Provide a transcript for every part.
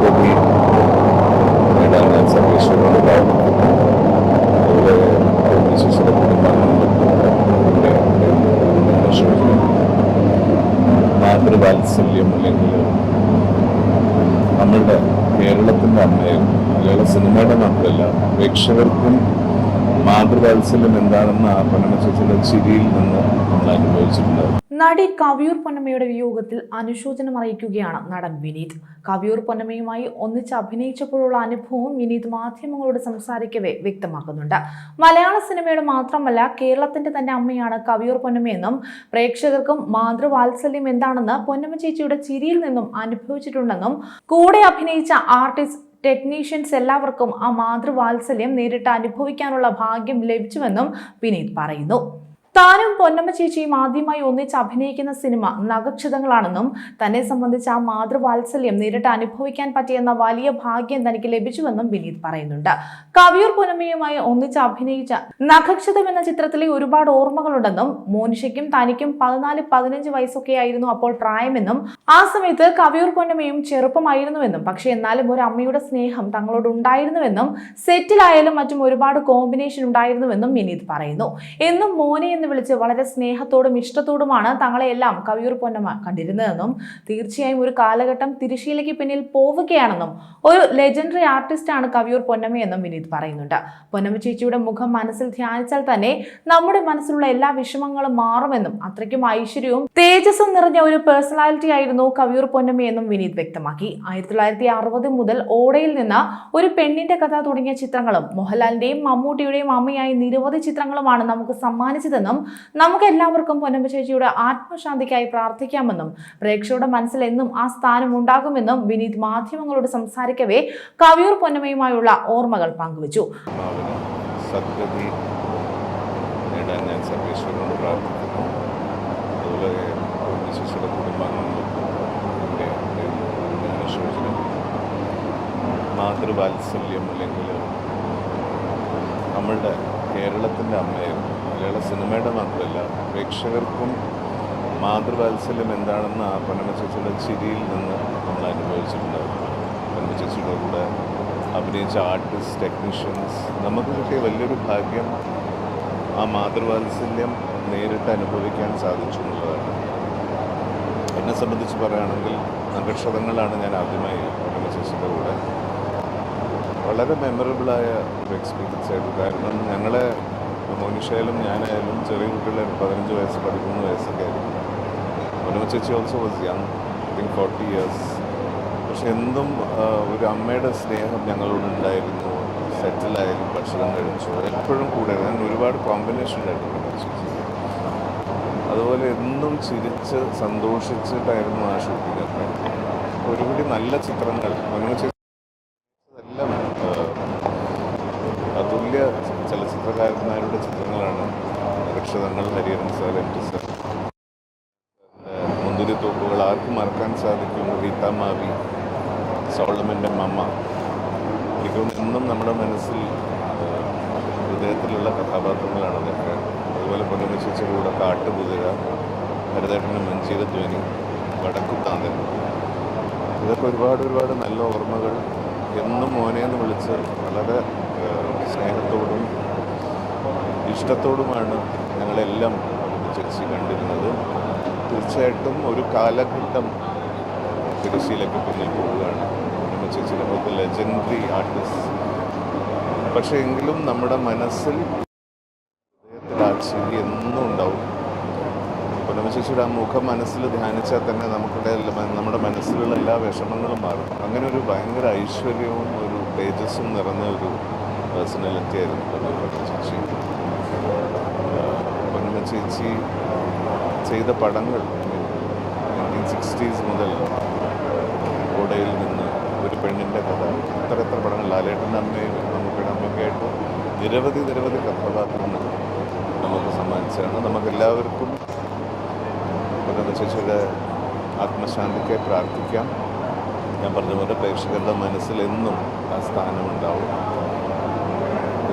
സദ്ഗതി നേടാൻ ഞാൻ എന്റെ മാതൃവാത്സല്യം അല്ലെങ്കിൽ നമ്മളുടെ കേരളത്തിന്റെ അമ്മയും മലയാള സിനിമയുടെ മാത്രമല്ല പ്രേക്ഷകർക്കും മാതൃവാത്സല്യം എന്താണെന്ന് ആ പഠനശേഷിയുടെ ചിരിയിൽ നിന്ന് നമ്മൾ അനുഭവിച്ചിട്ടുണ്ട് നടി കവിയൂർ പൊന്നമ്മയുടെ വിയോഗത്തിൽ അനുശോചനം അറിയിക്കുകയാണ് നടൻ വിനീത്. കവിയൂർ പൊന്നമ്മയുമായി ഒന്നിച്ച് അഭിനയിച്ചപ്പോഴുള്ള അനുഭവം വിനീത് മാധ്യമങ്ങളോട് സംസാരിക്കവേ വ്യക്തമാക്കുന്നുണ്ട്. മലയാള സിനിമയുടെ മാത്രമല്ല കേരളത്തിന്റെ തന്നെ അമ്മയാണ് കവിയൂർ പൊന്നമ്മയെന്നും പ്രേക്ഷകർക്കും മാതൃവാത്സല്യം എന്താണെന്ന് പൊന്നമ്മ ചേച്ചിയുടെ ചിരിയിൽ നിന്നും അനുഭവിച്ചിട്ടുണ്ടെന്നും കൂടെ അഭിനയിച്ച ആർട്ടിസ്റ്റ് ടെക്നീഷ്യൻസ് എല്ലാവർക്കും ആ മാതൃവാത്സല്യം നേരിട്ട് അനുഭവിക്കാനുള്ള ഭാഗ്യം ലഭിച്ചുവെന്നും വിനീത് പറയുന്നു. താനും പൊന്നമ്മ ചേച്ചിയും ആദ്യമായി ഒന്നിച്ച് അഭിനയിക്കുന്ന സിനിമ നഖക്ഷിതങ്ങളാണെന്നും തന്നെ സംബന്ധിച്ച ആ മാതൃവാത്സല്യം നേരിട്ട് അനുഭവിക്കാൻ പറ്റിയെന്ന വലിയ ഭാഗ്യം തനിക്ക് ലഭിച്ചുവെന്നും വിനീത് പറയുന്നുണ്ട്. കവിയൂർ പൊന്നമ്മയുമായി ഒന്നിച്ച് അഭിനയിച്ച നഖക്ഷതം എന്ന ചിത്രത്തിലെ ഒരുപാട് ഓർമ്മകളുണ്ടെന്നും മോനിഷയ്ക്കും തനിക്കും പതിനാല് പതിനഞ്ച് വയസ്സൊക്കെ ആയിരുന്നു അപ്പോൾ പ്രായമെന്നും ആ സമയത്ത് കവിയൂർ പൊന്നമ്മയും ചെറുപ്പമായിരുന്നുവെന്നും പക്ഷേ എന്നാലും ഒരു അമ്മയുടെ സ്നേഹം തങ്ങളോട് ഉണ്ടായിരുന്നുവെന്നും സെറ്റിലായാലും മറ്റും ഒരുപാട് കോമ്പിനേഷൻ ഉണ്ടായിരുന്നുവെന്നും വിനീത് പറയുന്നു. എന്നും മോനെ എന്ന് വിളിച്ച് വളരെ സ്നേഹത്തോടും ഇഷ്ടത്തോടുമാണ് തങ്ങളെയെല്ലാം കവിയൂർ പൊന്നമ്മ കണ്ടിരുന്നതെന്നും തീർച്ചയായും ഒരു കാലഘട്ടം തിരുശീലയ്ക്ക് പിന്നിൽ പോവുകയാണെന്നും ഒരു ലെജൻഡറി ആർട്ടിസ്റ്റാണ് കവിയൂർ പൊന്നമ്മയെന്നും വിനീത് പറയുന്നുണ്ട്. പൊന്നമ്മ ചേച്ചിയുടെ മുഖം മനസ്സിൽ ധ്യാനിച്ചാൽ തന്നെ നമ്മുടെ മനസ്സിലുള്ള എല്ലാ വിഷമങ്ങളും മാറുമെന്നും അത്രയ്ക്കും ഐശ്വര്യവും തേജസ്സും നിറഞ്ഞ ഒരു പേഴ്സണാലിറ്റി ആയിരുന്നു കവിയൂർ പൊന്നമ്മയെന്നും വിനീത് വ്യക്തമാക്കി. ആയിരത്തി തൊള്ളായിരത്തി അറുപത് മുതൽ ഓടയിൽ നിന്ന് ഒരു പെണ്ണിന്റെ കഥ തുടങ്ങിയ ചിത്രങ്ങളും മോഹൻലാലിന്റെയും മമ്മൂട്ടിയുടെയും അമ്മയായി നിരവധി ചിത്രങ്ങളുമാണ് നമുക്ക് സമ്മാനിച്ചതെന്നും നമുക്ക് എല്ലാവർക്കും പൊന്നമ്പ ചേച്ചിയുടെ ആത്മശാന്തിക്കായി പ്രാർത്ഥിക്കാമെന്നും പ്രേക്ഷകരുടെ മനസ്സിൽ എന്നും ആ സ്ഥാനം ഉണ്ടാകുമെന്നും വിനീത് മാധ്യമങ്ങളോട് സംസാരിക്കവേ കവിയൂർ പൊന്നമ്മയുമായുള്ള ഓർമ്മകൾ പങ്കുവച്ചു. പ്രാർത്ഥിക്കുന്നു. മാതൃവാത്സല്യം അല്ലെങ്കിൽ നമ്മളുടെ കേരളത്തിന്റെ അമ്മയായിരുന്നു. മലയാള സിനിമയുടെ മാത്രമല്ല പ്രേക്ഷകർക്കും മാതൃവാത്സല്യം എന്താണെന്ന് ആ പനമച്ചേച്ചിയുടെ ചേച്ചിയുടെ ചിരിയിൽ നിന്ന് നമ്മൾ അനുഭവിച്ചിട്ടുണ്ടായിരുന്നു പനമച്ചേച്ചിയുടെ ചേച്ചിയുടെ കൂടെ അഭിനയിച്ച ആർട്ടിസ്റ്റ് ടെക്നീഷ്യൻസ് നമുക്ക് കിട്ടിയ വലിയൊരു ഭാഗ്യം ആ മാതൃവാത്സല്യം നേരിട്ട് അനുഭവിക്കാൻ സാധിച്ചു എന്നുള്ളതാണ്. എന്നെ സംബന്ധിച്ച് പറയുകയാണെങ്കിൽ നക്ഷതങ്ങളാണ് ഞാൻ ആദ്യമായി പനമച്ചേച്ചിയുടെ കൂടെ. വളരെ മെമ്മറബിളായ ഒരു എക്സ്പീരിയൻസ് ആയിരുന്നു. കാരണം ഞങ്ങളെ മോനിഷയായാലും ഞാനായാലും ചെറിയ കുട്ടികളായിരുന്നു പതിനഞ്ച് വയസ്സ് പതിമൂന്ന് വയസ്സൊക്കെ ആയിരുന്നു മനോ ചേച്ചി also was young I think forty years പക്ഷെ എന്തും ഒരു അമ്മയുടെ സ്നേഹം ഞങ്ങളോടുണ്ടായിരുന്നു സെറ്റിലായാലും ഭക്ഷണം കഴിച്ചു. എപ്പോഴും കൂടെ ഞാൻ ഒരുപാട് കോമ്പിനേഷൻ ഉണ്ടായിരുന്നു മനോ ചേച്ചി അതുപോലെ എന്നും ചിരിച്ച് സന്തോഷിച്ചിട്ടായിരുന്നു ആ ഷൂട്ടിംഗ് ഒരുപടി നല്ല ചിത്രങ്ങൾ. പൊന്നമ്മ ചേച്ചി എല്ലാം അതുല്യ ചലച്ചിത്രകാരന്മാരുടെ ചിത്രങ്ങളാണ് രക്ഷതങ്ങൾ Hariharan sir M T sir മുന്തിരി തോപ്പുകൾ ആർക്കും മറക്കാൻ സാധിക്കും? റീത്ത മാവി സോളമന്റെ മമ്മ. എനിക്ക് ഇന്നും നമ്മുടെ മനസ്സിൽ ഹൃദയത്തിലുള്ള കഥാപാത്രങ്ങളാണ് അതൊക്കെ. അതുപോലെ കൂടെ കാട്ടുകുതിര ഭരതേട്ടന്റെ മഞ്ചീരധ്വനി വടക്കുത്താന്തൻ ഇതൊക്കെ ഒരുപാട് ഒരുപാട് നല്ല ഓർമ്മകൾ. എന്നും മോനെ എന്ന് വിളിച്ച് വളരെ സ്നേഹത്തോടും ഇഷ്ടത്തോടുമാണ് ഞങ്ങളെല്ലാം ചേച്ചി കണ്ടിരുന്നത്. തീർച്ചയായിട്ടും ഒരു കാലഘട്ടം തിരുശ്ശീലയ്ക്ക് പിന്നിൽ പോവുകയാണ്. ചേച്ചിയുടെ പോലത്തെ ലെജൻഡറി ആർട്ടിസ്റ്റ് പക്ഷേ എങ്കിലും നമ്മുടെ മനസ്സിൽ ഹൃദയത്തിൽ എന്നും ഉണ്ടാവും. പൊന്നമ്മ ചേച്ചിയുടെ ആ മുഖം മനസ്സിൽ ധ്യാനിച്ചാൽ തന്നെ നമുക്കിടെ നമ്മുടെ മനസ്സിലുള്ള എല്ലാ വിഷമങ്ങളും മാറും. അങ്ങനെ ഒരു ഭയങ്കര ഐശ്വര്യവും ഒരു തേജസ്സും നിറഞ്ഞ ഒരു പേഴ്സണാലിറ്റി ആയിരുന്നു പൊന്നമ്മ ചേച്ചി പൊന്നമ്മ ചേച്ചി ചെയ്ത പടങ്ങൾ നയന്റീൻ സിക്സ്റ്റീസ് മുതൽ ഓടയിൽ നിന്ന് ഒരു പെണ്ണിന്റെ കഥ എത്ര എത്ര പടങ്ങൾ ലാലേട്ടന്റെ അമ്മയും നമുക്കിടെ കേട്ടു നിരവധി നിരവധി കഥാപാത്രങ്ങൾ നമുക്ക് സമ്മാനിച്ചതാണ്. നമുക്കെല്ലാവർക്കും പൊന്നമ്മ ചേച്ചിയുടെ ആത്മശാന്തിക്കായി പ്രാർത്ഥിക്കാം. ഞാൻ പറഞ്ഞ പോലെ പ്രേക്ഷകരുടെ മനസ്സിൽ എന്നും ആ സ്ഥാനമുണ്ടാവും.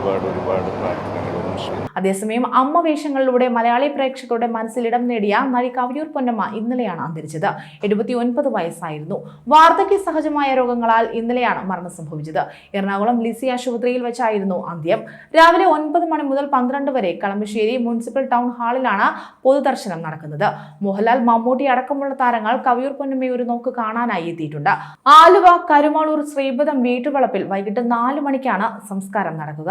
ഒരുപാട് ഒരുപാട് പ്രാർത്ഥനകളും അതേസമയം അമ്മ വേഷങ്ങളിലൂടെ മലയാളി പ്രേക്ഷകരുടെ മനസ്സിലിടം നേടിയ നടി കവിയൂർ പൊന്നമ്മ ഇന്നലെയാണ് അന്തരിച്ചത്. എഴുപത്തി ഒൻപത് വയസ്സായിരുന്നു. വാർദ്ധക്യ സഹജമായ രോഗങ്ങളാൽ ഇന്നലെയാണ് മരണം സംഭവിച്ചത്. എറണാകുളം ലിസി ആശുപത്രിയിൽ വെച്ചായിരുന്നു അന്ത്യം. രാവിലെ ഒൻപത് മണി മുതൽ പന്ത്രണ്ട് വരെ കളമശ്ശേരി മുനിസിപ്പൽ ടൗൺ ഹാളിലാണ് പൊതുദർശനം നടക്കുന്നത്. മോഹൻലാൽ മമ്മൂട്ടി അടക്കമുള്ള താരങ്ങൾ കവിയൂർ പൊന്നമ്മയെ ഒരു നോക്ക് കാണാനായി എത്തിയിട്ടുണ്ട്. ആലുവ കരുമാളൂർ ശ്രീപദം വീട്ടുവളപ്പിൽ വൈകിട്ട് നാല് മണിക്കാണ് സംസ്കാരം നടക്കുക.